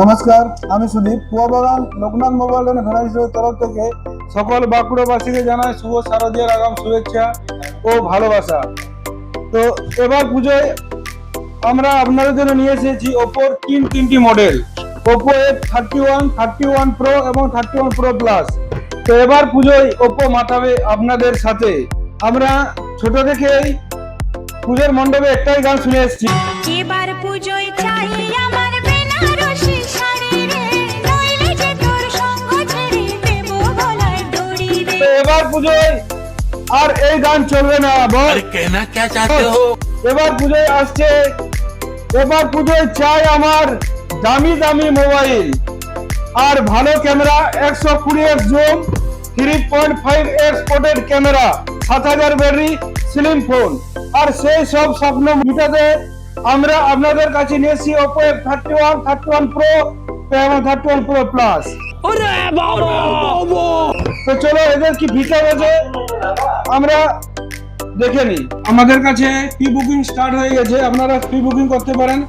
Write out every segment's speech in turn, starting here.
নমস্কার, আমি Sudip. Kuabagan Loknath mobile and ফাইন্যান্সের তরফ থেকে সকল বাঁকুড়াবাসীকে জানাই শুভ শারদীয়ার আগাম শুভেচ্ছা ও ভালোবাসা। তো এবার পুজোয় আমরা আপনাদের জন্য নিয়ে এসেছি ওপোর তিন তিনটি model Oppo F thirty one thirty one pro এবং থার্টি ওয়ান প্রো প্লাস তো এবার পুজোয় ওপো মাতাবে আপনাদের সাথে। আমরা ছোট থেকেই পুজোর মণ্ডপে একটাই গান শুনে এসেছি। এবার পুজোয় চাই আমার এবার পুজোয় আর এই গান চলবে না বল। এবার পুজোয় আসছে এবার পুজোয় চাই আমার দামি দামি মোবাইল। আর ভালো ক্যামেরা একশো কুড়ি x zoom three point five x portrait camera সাত হাজার ব্যাটারি স্লিম ফোন আর সেই সব স্বপ্ন মিটাতে আমরা আপনাদের কাছে নিয়েছি Oppo F thirty one thirty one pro এবং থার্টি ওয়ান প্রো প্লাস তো চলো এদের কি ফিচার আছে? আমরা দেখে নিই। আমাদের কাছে প্রি বুকিং স্টার্ট হয়ে গেছে আপনারা প্রি বুকিং করতে পারেন।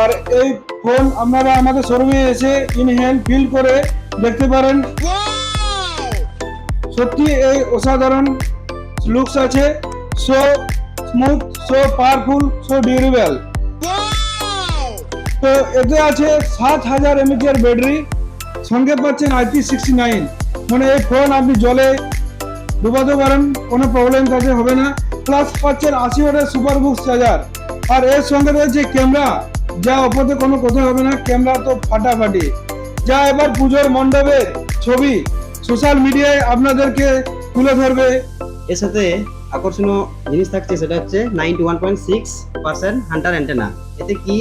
আর এই ফোন আপনারা আমাদের শোরুমে এসে ইন হ্যান্ড ফিল করে দেখতে পারেন। সত্যি এই অসাধারণ লুকস আছে। So smooth so powerful so durable তো এতে আছে সাত হাজার এমএচ এর ব্যাটারি সঙ্গে পাচ্ছেন আইপি সিক্সটি নাইন মানে এই ফোন আপনি জলে ডুবাতে পারেন কোনো প্রবলেম কাছে হবে না। প্লাস পাচ্ছেন আশি ওয়াটের সুপার বুক্স চার্জার আর এর সঙ্গে রয়েছে ক্যামেরা যা অপরতে কোনো কথা হবে না ক্যামেরা তো ফাটাফাটি। যা এবার পুজোর মণ্ডপের ছবি সোশ্যাল মিডিয়ায় আপনাদেরকে তুলে ধরবে। এর সাথে আকর্ষণীয় জিনিস থাকছে সেটা হচ্ছে ninety one point six percent hunter antenna এতে কি?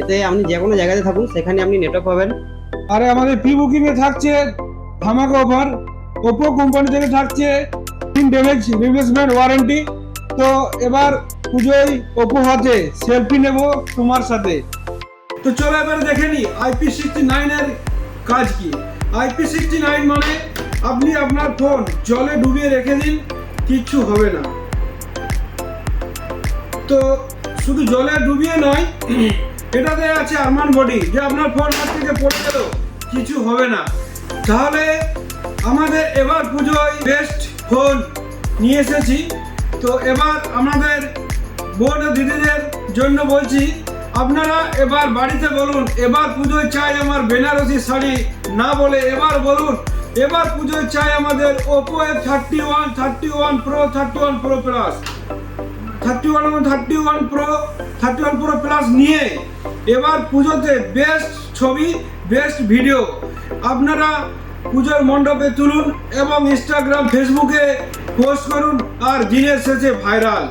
এতে আপনি যে কোনো জায়গাতে থাকুন সেখানে আপনি নেটওয়ার্ক পাবেন। আর আমাদের প্রি বুকিংয়ে থাকছে ধামাকা অফার ওপো কোম্পানি থেকে থাকছে তিন ড্যামেজ রিপ্লেসমেন্ট ওয়ারেন্টি তো এবার পুজোয় ওপো হাতে সেলফি নেব তোমার সাথে। তো চলো এবার দেখে নি আইপি সিক্সটি নাইনের কাজ কি? আইপি সিক্সটি নাইন মানে আপনি আপনার ফোন জলে ডুবিয়ে রেখে দিন, কিচ্ছু হবে না। তো শুধু জলে ডুবিয়ে নয়, এটাতে আছে আরমান বডি যে আপনার ফোন হাত থেকে পড়ে গেল কিছু হবে না। তাহলে আমাদের এবার পুজোয় বেস্ট ফোন নিয়ে এসেছি। তো এবার আমাদের বোন ও দিদিদের জন্য বলছি, আপনারা এবার বাড়িতে বলুন, এবার পুজোয় চাই আমার বেনারসি শাড়ি না বলে এবার বলুন, এবার পুজোয় চাই আমাদের Oppo F thirty one thirty one pro thirty one pro plus thirty one এবং thirty one pro thirty one pro plus নিয়ে এবার পুজোতে বেস্ট ছবি বেস্ট ভিডিও আপনারা পুজোর মণ্ডপে তুলুন এবং ইনস্টাগ্রাম ফেসবুকে পোস্ট করুন আর দিনের শেষে ভাইরাল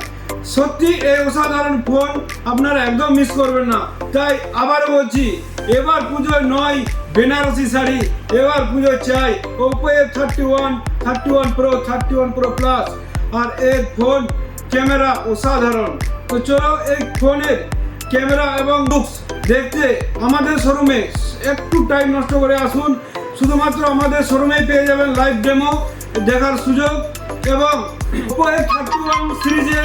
সত্যি এই অসাধারণ ফোন আপনারা একদম মিস করবেন না। তাই আবার বলছি, এবার পুজোয় নয় বেনারসি শাড়ি, এবার পুজোয় চাই Oppo F thirty one thirty one pro thirty one pro plus আর এর ফোন ক্যামেরা অসাধারণ। তো চলো এই ফোনের ক্যামেরা এবং লুকস দেখতে আমাদের শোরুমে একটু টাইম নষ্ট করে আসুন। শুধুমাত্র আমাদের শোরুমেই পেয়ে যাবেন লাইভ ডেমো দেখার সুযোগ এবং সিরিজে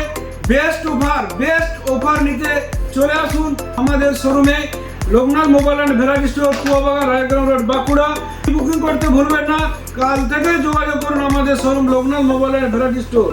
বেস্ট অফার বেস্ট অফার নিতে চলে আসুন আমাদের শোরুমে Loknath mobile and variety store Kuabagan Raigram road Bankura. Booking করতে ভুলবেন না। কাল থেকে যোগাযোগ করুন আমাদের showroom Loknath mobile and variety store